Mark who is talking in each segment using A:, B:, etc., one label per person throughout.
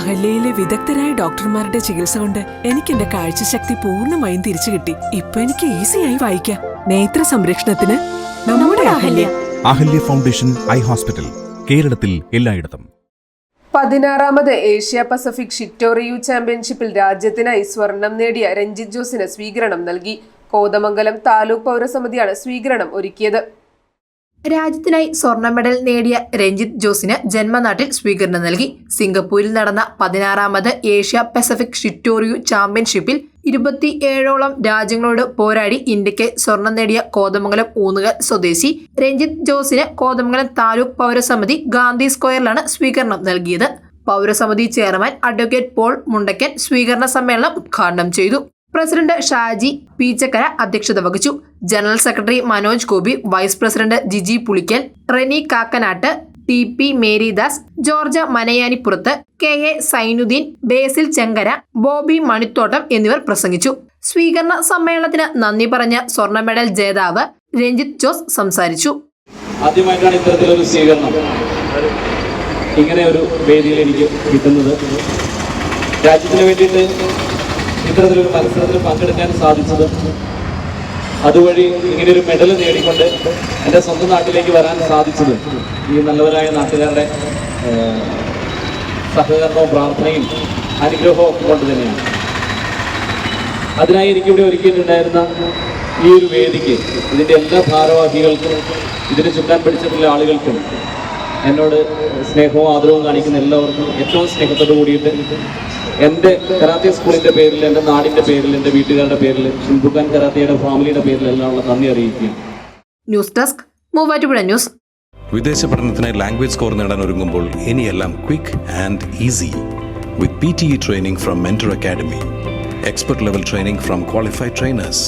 A: അഹല്യയിലെ വിദഗ്ധരായ ഡോക്ടർമാരുടെ ചികിത്സ കൊണ്ട് എനിക്ക് എന്റെ കാഴ്ചശക്തി പൂർണമായും തിരിച്ചു കിട്ടി. ഇപ്പൊ എനിക്ക് ഈസിയായി വായിക്കാം. നേത്ര സംരക്ഷണത്തിന് നമ്മുടെ Ahalya.
B: Ahalya foundation eye hospital കേരളത്തിൽ എല്ലായിടത്തും.
C: പതിനാറാമത് ഏഷ്യ പസഫിക് ഷിറ്റോറിയു ചാമ്പ്യൻഷിപ്പിൽ രാജ്യത്തിനായി സ്വർണം നേടിയ രഞ്ജിത് ജോസിന് സ്വീകരണം നൽകി. കോതമംഗലം താലൂക്ക് പൗരസമിതിയാണ് സ്വീകരണം ഒരുക്കിയത്.
D: രാജ്യത്തിനായി സ്വർണ മെഡൽ നേടിയ രഞ്ജിത്ത് ജോസിന് ജന്മനാട്ടിൽ സ്വീകരണം നൽകി. സിംഗപ്പൂരിൽ നടന്ന പതിനാറാമത് ഏഷ്യ പസഫിക് ഷിറ്റോറിയു ചാമ്പ്യൻഷിപ്പിൽ ഇരുപത്തിയേഴോളം രാജ്യങ്ങളോട് പോരാടി ഇന്ത്യയ്ക്ക് സ്വർണം നേടിയ കോതമംഗലം ഊന്നുകൽ സ്വദേശി രഞ്ജിത്ത് ജോസിന് കോതമംഗലം താലൂക്ക് പൗരസമിതി ഗാന്ധി സ്ക്വയറിലാണ് സ്വീകരണം നൽകിയത്. പൗരസമിതി ചെയർമാൻ അഡ്വക്കേറ്റ് പോൾ മുണ്ടക്കൻ സ്വീകരണ സമ്മേളനം ഉദ്ഘാടനം ചെയ്തു. പ്രസിഡന്റ് ഷാജി പീച്ചക്കര അധ്യക്ഷത വഹിച്ചു. General secretary Manoj Gopi vice president Jiji Pulickal Reni Kakkanatt T P Merydas George Manayanipurath K A Sainudheen Basil Chenkara Bobby Manithottam എന്നിവർ പ്രസംഗിച്ചു. സ്വീകരണ സമ്മേളനത്തിന് നന്ദി പറഞ്ഞ സ്വർണ മെഡൽ ജേതാവ് രഞ്ജിത്ത് ജോസ് സംസാരിച്ചു.
E: ആദ്യമായിട്ടാണ് ഇത്തരത്തിലൊരു സ്വീകരണം. ഇങ്ങനെ ഒരു വേദിയിൽ എനിക്ക് കിട്ടുന്നത്. രാജ്യത്തിന് വേണ്ടിയിട്ട് ഇത്തരത്തിലൊരു മത്സരത്തിൽ പങ്കെടുക്കാൻ സാധിച്ചത്. അതുവഴി ഇങ്ങനെയൊരു മെഡൽ നേടിക്കൊണ്ട് എന്റെ സ്വന്തം നാട്ടിലേക്ക് വരാൻ സാധിച്ചത് ഈ നല്ലവരായ നാട്ടുകാരുടെ സഹകരണവും പ്രാർത്ഥനയും അനുഗ്രഹവും കൊണ്ട് തന്നെയാണ്. അതിനായി എനിക്കിവിടെ ഒരുക്കിയിട്ടുണ്ടായിരുന്ന ഈ ഒരു വേദിക്ക് ഇതിന്റെ എല്ലാ ഭാരവാഹികൾക്കും ഇതിന് ചുക്കാൻ പിടിച്ചിട്ടുള്ള ആളുകൾക്കും എന്നോട് സ്നേഹവും ആദരവും കാണിക്കുന്ന എല്ലാവർക്കും ഏറ്റവും സ്നേഹത്തോടു കൂടിയിട്ട് എന്റെ കരാത്തെ സ്കൂളിന്റെ പേരിൽ എന്റെ നാടിന്റെ പേരിൽ എന്റെ വീട്ടുകാരുടെ പേരിൽ ഷിൻബുഖാൻ കരാത്തയുടെ ഫാമിലിയുടെ പേരിൽ എല്ലാമുള്ള നന്ദി അറിയിക്കുക
D: ന്യൂസ് ഡെസ്ക് മൂവാറ്റുപുഴ ന്യൂസ്.
F: വിദേശ പഠനത്തിനായി ലാംഗ്വേജ് സ്കോർ നേടാൻ ഒരുങ്ങുമ്പോൾ ഇനിയെല്ലാം quick and easy with P T E training from mentor academy expert level training from qualified trainers.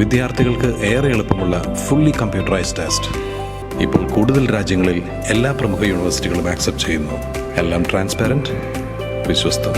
F: വിദ്യാർത്ഥികൾക്ക് ഏറെ എളുപ്പമുള്ള ഫുള്ളി കമ്പ്യൂട്ടറൈസ്ഡ് ടെസ്റ്റ്. ഇപ്പോൾ കൂടുതൽ രാജ്യങ്ങളിൽ എല്ലാ പ്രമുഖ യൂണിവേഴ്സിറ്റികളും ആക്സെപ്റ്റ് ചെയ്യുന്നു. എല്ലാം ട്രാൻസ്പാരന്റ് വിശ്വസ്തം.